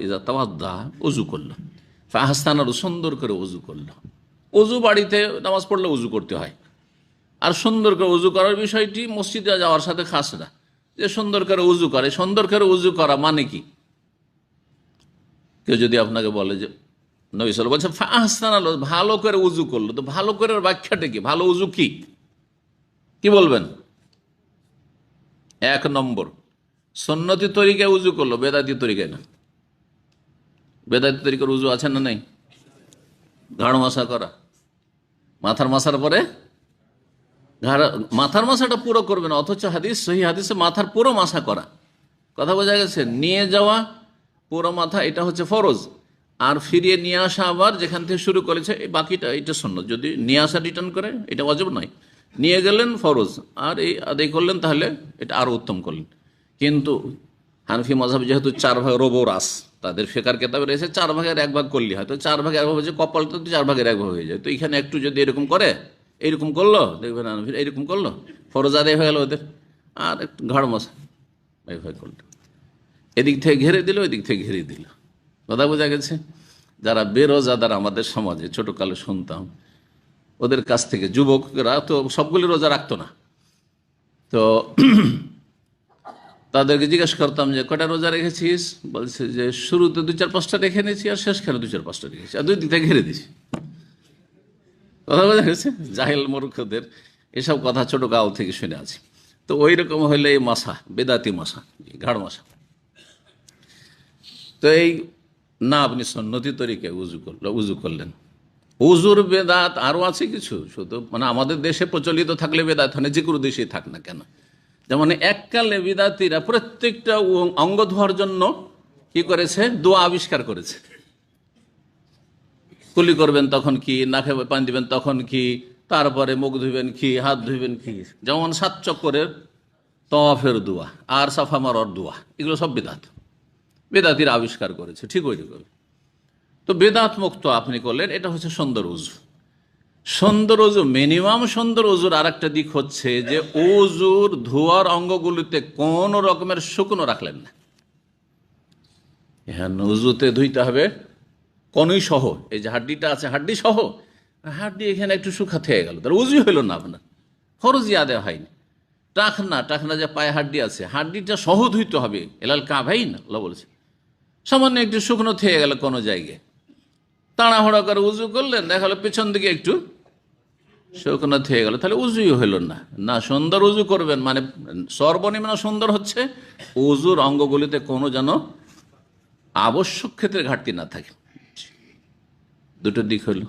ইজা তাওয়াদ্দা উজু করল ফাহাস্তানারও সুন্দর করে উজু করল উজু বাড়িতে নামাজ পড়লে উজু করতে হয়। আর সুন্দর করে উজু করার বিষয়টি মসজিদে যাওয়ার সাথে খাস না। যে সুন্দর করে উজু করে, সুন্দর করে উজু করা মানে কি? কেউ যদি আপনাকে বলে যে, নবী সাল বলছে ফাহাস্তান আলো ভালো করে উজু করল। তো ভালো করে ব্যাখ্যাটা কি? ভালো উজু কি? কি বলবেন? এক নম্বর সন্ন্যতি তরিকায় উজু করল, বেদাতি তরিকায় না। বেদাতি তরিকার উজু আছে না নেই? ঘাড় মশা করা। মাথার মাসার পরে ঘাড়, মাথার মাসাটা পুরো করবে না, অথচ হাদিস, সহি হাদিসে মাথার পুরো মাসা করা। কথা বোঝা গেছে? নিয়ে যাওয়া পুরো মাথা, এটা হচ্ছে ফরজ। আর ফিরিয়ে নিয়ে আসা আবার যেখান থেকে শুরু করেছে, এই বাকিটা, এটা শূন্য। যদি নিয়ে আসা রিটার্ন করে, এটা অজব নয়। নিয়ে গেলেন ফরজ। আর এই আদায় করলেন তাহলে এটা আরও উত্তম করলেন। কিন্তু হানফি মজাব যেহেতু চার ভাগ রোবো রাস তাদের ফেকার কেতাবে রয়েছে, চার ভাগের এক ভাগ করলে হয়। তো চার ভাগের এক ভাগ হচ্ছে কপাল তো চার ভাগের এক ভাগ হয়ে যায়। তো এখানে একটু যদি এরকম করে, এইরকম করল, দেখবেন হানফির এইরকম করল, ফরজ আদায় হয়ে গেল ওদের। আর একটু ঘাড় মশা এইভাবে করল। এদিক থেকে ঘেরে দিল ওই দিক থেকে ঘেরে দিল। কথা বোঝা গেছে? যারা বেরোজাদার আমাদের সমাজে, ছোটকালে শুনতাম, ওদের কাছ থেকে যুবকরা তো সবগুলি রোজা রাখতো না। তো তাদেরকে জিজ্ঞেস করতাম যে কটা রোজা রেখেছিস? বলছে যে, শুরুতে দু চার পাঁচটা রেখে নিয়েছি আর শেষখানে দু চার পাঁচটা রেখেছি আর দুই দিক থেকে ঘিরে দিয়েছি। কথা বোঝা গেছে? জাহেল মূর্খদের এসব কথা ছোট গাঁও থেকে শুনে আছি। তো ওই রকম হইলে এই মশা বেদাতি মশা ঘাড় মশা তো এই না আপনি সন্নতি তরিকে উজু করল, উজু করলেন। উজুর বেদাত আরও আছে কিছু, শুধু মানে আমাদের দেশে প্রচলিত থাকলে বেদাত না, যে কোনো দেশেই থাক না কেন। যেমন এককালে বিদাতিরা প্রত্যেকটা অঙ্গ ধোয়ার জন্য কি করেছে? দোয়া আবিষ্কার করেছে। কুলি করবেন তখন কি, নাকে পানি দিবেন তখন কি, তারপরে মুখ ধুবেন কি, হাত ধুবেন কি? যেমন সাত চক্করের তফের দোয়া আর সাফা মারার দোয়া, এগুলো সব বেদাত। বেদাতিরা আবিষ্কার করেছে, ঠিক ওই তো বেদাত মুক্ত আপনি করলেন, এটা হচ্ছে সুন্দর উজু। সুন্দর উজু মিনিমাম সুন্দর উজুর আর একটা দিক হচ্ছে যে উজুর ধোয়ার অঙ্গগুলিতে কোন রকমের শুকনো রাখলেন না। হ্যাঁ উজুতে ধুইতে হবে, কনুই সহ, এই যে হাড্ডিটা আছে, হাড্ডি সহ, হাড্ডি এখানে একটু শুকা থেকে গেল। তার উজুই হইল না আপনার ফরজি আদায় হয়নি। টাকনা টাকনা যে পায়ে হাড্ডি আছে, হাড্ডিটা সহ ধুইতে হবে। এলাল কা ভাই না বলছে। সামান্য একটু শুকনো থেকে গেল কোনো জায়গায়। তাড়াহুড়া করে উজু করলেন, দেখা গেলো পেছন দিকে একটু শুকনো থেকে গেল। তাহলে উজুই হইল না। না, সুন্দর উজু করবেন মানে সর্বনিম্ন সুন্দর হচ্ছে উজুর অঙ্গগুলিতে কোনো যেন আবশ্যক ক্ষেত্রে ঘাটতি না থাকে। দুটো দিক হলো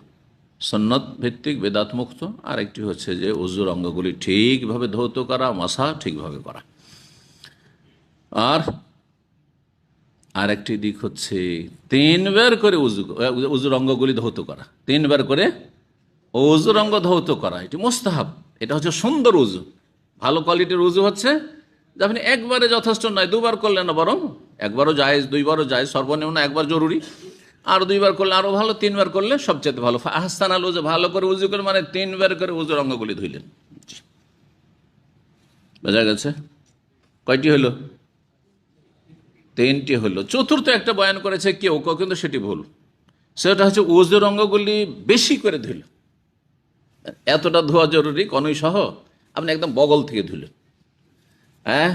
সন্ন্যত ভিত্তিক বেদাত মুক্ত আর একটি হচ্ছে যে উজুর অঙ্গগুলি ঠিকভাবে ধৌত করা, মশা ঠিকভাবে করা। আর আরেকটি দিক হচ্ছে তিনবার করে উজু উজুর অঙ্গগুলি ধৌত করা। তিনবার করে উজুর অঙ্গ ধৌত করা, এটি মোস্তাহাব, এটা হচ্ছে সুন্দর উজু। ভালো কোয়ালিটির উজু হচ্ছে যে আপনি একবারে যথেষ্ট নয়, দুবার করলেন না বরং একবারও যায় দুইবারও যায় সর্বনিম্ন একবার জরুরি। আর দুইবার করলে আরও ভালো, তিনবার করলে সবচেয়ে ভালো। আহস্তান আল উজু, ভালো করে উজু করে মানে তিনবার করে উজুর অঙ্গগুলি ধুইলেন। বোঝা গেছে? কয়টি হলো? তিনটি হলো, চতুর্থ একটা বয়ান করেছে কেউ কেউ কিন্তু সেটি ভুল। সেটা হচ্ছে উজুর অঙ্গগুলি বেশি করে ধুইল এতটা ধোয়া জরুরি, কনই সহ, আপনি একদম বগল থেকে ধুলেন হ্যাঁ?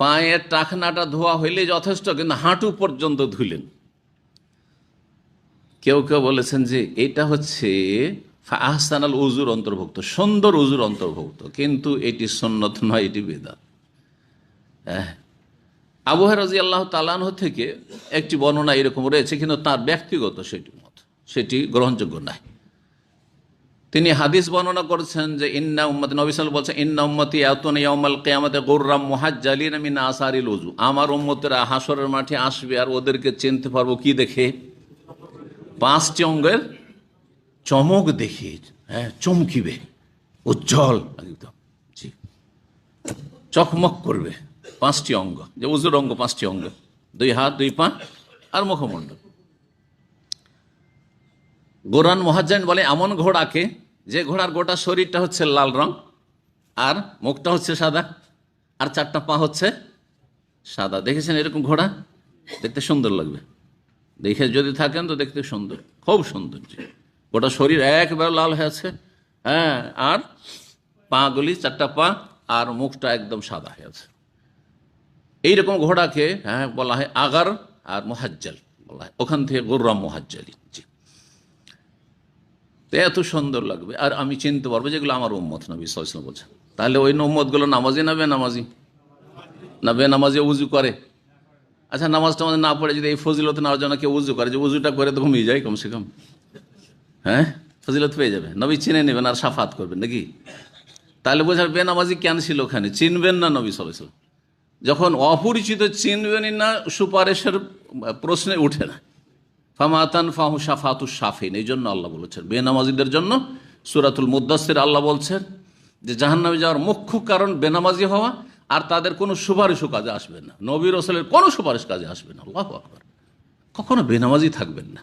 পায়ের টাকনাটা ধোয়া হইলে যথেষ্ট, কিন্তু হাঁটু পর্যন্ত ধুলেন। কেউ কেউ বলেছেন যে, এটা হচ্ছে আহসানাল উজুর অন্তর্ভুক্ত, সুন্দর উজুর অন্তর্ভুক্ত, কিন্তু এটি সন্ন্যত নয়, এটি বেদাত। হ্যাঁ? আবু রাজি আল্লাহ তালানহ থেকে একটি বর্ণনা এরকম রয়েছে, কিন্তু তার ব্যক্তিগত সেটি মত, সেটি গ্রহণযোগ্য নয়। তিনি হাদিস বর্ণনা করেছেন যে, ইন্না উম্মতি নবিসাল বলছেন, ইন্না উম্মতি এতন ইয়ামাল কেয়ামতে গৌরাম মুহাজ্জালিন না আসারিল উজু। আমার উম্মতেরা হাসরের মাঠে আসবে আর ওদেরকে চিনতে পারব কি দেখে? পাঁচটি অঙ্গের চমক দেখে হ্যাঁ চমকিবে, উজ্জ্বল একদম জি। চকমক করবে। পাঁচটি অঙ্গ। যে উজুর অঙ্গ, পাঁচটি অঙ্গ। দুই হাত, দুই পা আর মুখমণ্ডল। গোরান মহাজান বলে, এমন ঘোড়াকে, যে ঘোড়ার গোটা শরীরটা হচ্ছে লাল রং আর মুখটা হচ্ছে সাদা আর চারটা পা হচ্ছে সাদা। দেখেছেন এরকম ঘোড়া? দেখতে সুন্দর লাগবে। দেখে যদি থাকেন তো দেখতে সুন্দর, খুব সুন্দর। গোটা শরীর একবার লাল হয়ে আছে হ্যাঁ আর পাগুলি চারটা পা আর মুখটা একদম সাদা হয়ে আছে। এইরকম ঘোড়াকে হ্যাঁ বলা হয় আগার আর মোহাজ্জাল, বলা হয়। ওখান থেকে গোর্রাম মোহাজ্জালি, জি। তো এত সুন্দর লাগবে। আর আমি চিনতে পারব যেগুলো আমার উম্মত নবী সাল্লাম বলছেন। তাহলে ওই উম্মতগুলো নামাজি না বেনামাজি? না বেনামাজি উজু করে? আচ্ছা নামাজ টামাজ না পড়ে যদি এই ফজিলত নেওয়ার জন্য কেউ উজু করে, যে উজুটা করে তো ঘুমিয়ে যায় কমসে কম। হ্যাঁ? ফজিলত পেয়ে যাবে। নবী চিনে নেবেন আর সাফাত করবেন নাকি? তাহলে বোঝার বেনামাজি কেন ছিল ওখানে? চিনবেন না নবী সাল্লাম যখন অপরিচিত চিনবেনই না সুপারিশের প্রশ্নে উঠে না। ফামাতান ফাহু সাফাতু সাফিন এই জন্য আল্লাহ বলেছেন। বেনামাজিদের জন্য সুরাতুল মুদাসির আল্লাহ বলছেন যে জাহান্নামে যাওয়ার মুখ্য কারণ বেনামাজি হওয়া, আর তাদের কোনো সুপারিশও কাজে আসবে না। নবী রসলের কোনো সুপারিশ কাজে আসবে না। আল্লাহ আকবর। কখনো বেনামাজি থাকবেন না।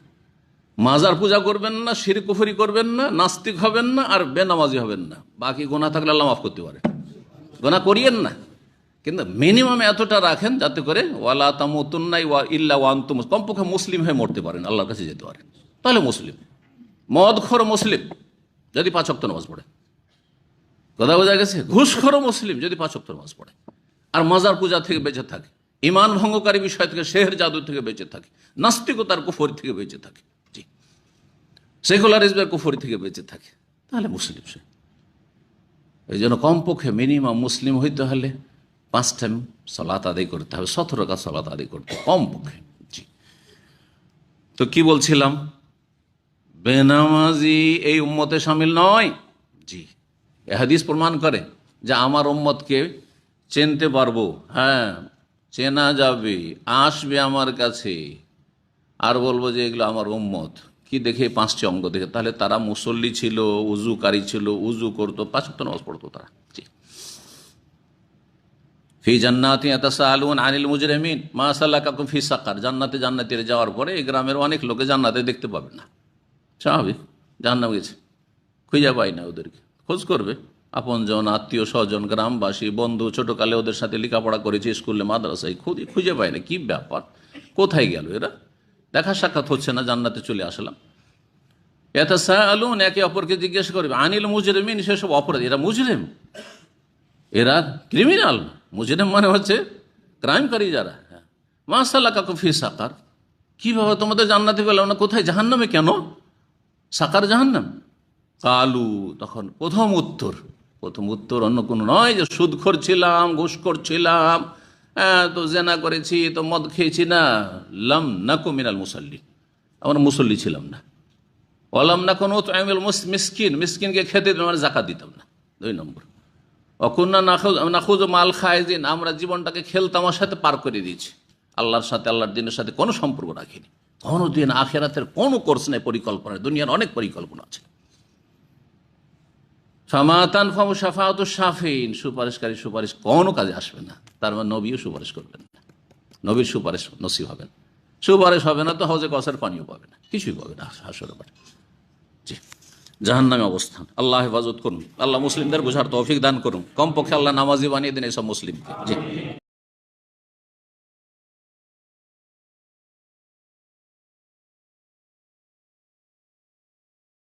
মাজার পূজা করবেন না শির কুফরি করবেন না, নাস্তিক হবেন না, আর বেনামাজি হবেন না। বাকি গোনা থাকলে আল্লাহ মাফ করতে পারে। গোনা করিয়েন না। কিন্তু মিনিমাম এতটা রাখেন যাতে করে ওয়ালা তামুতুন্নাই ওয়া ইল্লা ওয়ান ওয়ান্তুম কমপক্ষে মুসলিম হয়ে মরতে পারেন, আল্লাহর কাছে যেতে পারেন। তাহলে মুসলিম। মদখর মুসলিম, যদি পাঁচ অক্ত নামাজ পড়ে। কথা বোঝা গেছে? ঘুষখর মুসলিম, যদি পাঁচ অক্ত নামাজ পড়ে। আর মাজার পূজা থেকে বেঁচে থাকে। ইমান ভঙ্গকারী বিষয় থেকে শেহর জাদু থেকে বেঁচে থাকে। নাস্তিকতার কুফরি থেকে বেঁচে থাকে। জি। সেকুলারিজমের কুফরি থেকে বেঁচে থাকে। তাহলে মুসলিম সে। এই জন্য কমপক্ষে মিনিমাম মুসলিম হইতে হলে পাঁচ টাইম সলাত আদায় করতে হবে, সতেরো কাজ সলাত আদায় করতে কম পক্ষে। জি। তো কি বলছিলাম? বেনামাজি এই উম্মতে সামিল নয়। জি। এহাদিস প্রমাণ করে যে আমার উম্মতকে চিনতে পারব। হ্যাঁ চেনা যাবে, আসবে আমার কাছে। আর বলব যে এগুলো আমার উম্মত। কি দেখে পাঁচটি অঙ্গ দেখে? তাহলে তারা মুসল্লি ছিল উজুকারী ছিল উজু করতো পাঁচ নামাজ পড়তো তারা। জি। ফি জান্নাতি আলুন আনিল মুজরেমিন, মা সাল্লাকাকুম ফি সাকার। জান্নাতে জান্নাতির যাওয়ার পরে এই গ্রামের অনেক লোকে জান্নাতে দেখতে পাবে না। স্বাভাবিক জান্নাত গেছে। খুঁজে পাই না ওদেরকে। খোঁজ করবে। আপনজন, আত্মীয়, স্বজন, গ্রামবাসী, বন্ধু, ছোটকালে ওদের সাথে লেখাপড়া করেছে স্কুলে, মাদ্রাসায়, খুঁজে খুঁজে পায় না। কি ব্যাপার? কোথায় গেল এরা? দেখা সাক্ষাৎ হচ্ছে না, জান্নাতে চলে আসলাম। এত আলুন একে অপরকে জিজ্ঞেস করবে, আনিল মুজরেমিন, সেসব অপরাধী। এরা মুজরেম। এরা ক্রিমিনাল। মুজরিম মানে হচ্ছে ক্রাইমকারী যারা মাসাল্লাহ কাকু ফি সাকার কীভাবে তোমাদের জান্নাতে পেলাম না কোথায় জাহান্নামে কেন সাকার জাহান্নাম কালু তখন প্রথম উত্তর প্রথম উত্তর অন্য কোনো নয় যে সুদ ছিলাম ঘুষ করছিলাম হ্যাঁ তো জেনা করেছি তো মদ খেয়েছি না লাম নাকু মিনাল মুসল্লি আমরা মুসল্লি ছিলাম না অলাম না কোনো মিসকিন মিসকিনকে খেতে আমরা জাকাত দিতাম না দুই নম্বর অকুন্না নাখুজ মাল খায়দিন আমরা জীবনটাকে খেলতামার সাথে পার করে দিয়েছি। আল্লাহর সাথে, আল্লাহর দিনের সাথে কোনো সম্পর্ক রাখিনি। কোনো দিন আখেরাতের কোনো কোর্স নেই, পরিকল্পনা দুনিয়ার অনেক পরিকল্পনা আছে। সামাতান ফামু সাফাত সাফিন সুপারিশকারী সুপারিশ কোনো কাজে আসবে না। তার মানে নবীও সুপারিশ করবেন না। নবীর সুপারিশ নসিব হবে না। সুপারিশ হবে না তো হজে কষের পানিও পাবে না। কিছুই পাবে না হাসরে জাহান নামে অবস্থান। আল্লাহ হেফাজত করুন। আল্লাহ মুসলিমদের বোঝার তৌফিক দান করুন। কমপক্ষে আল্লাহ নামাজি বানিয়ে দিন এইসব মুসলিমকে। জি।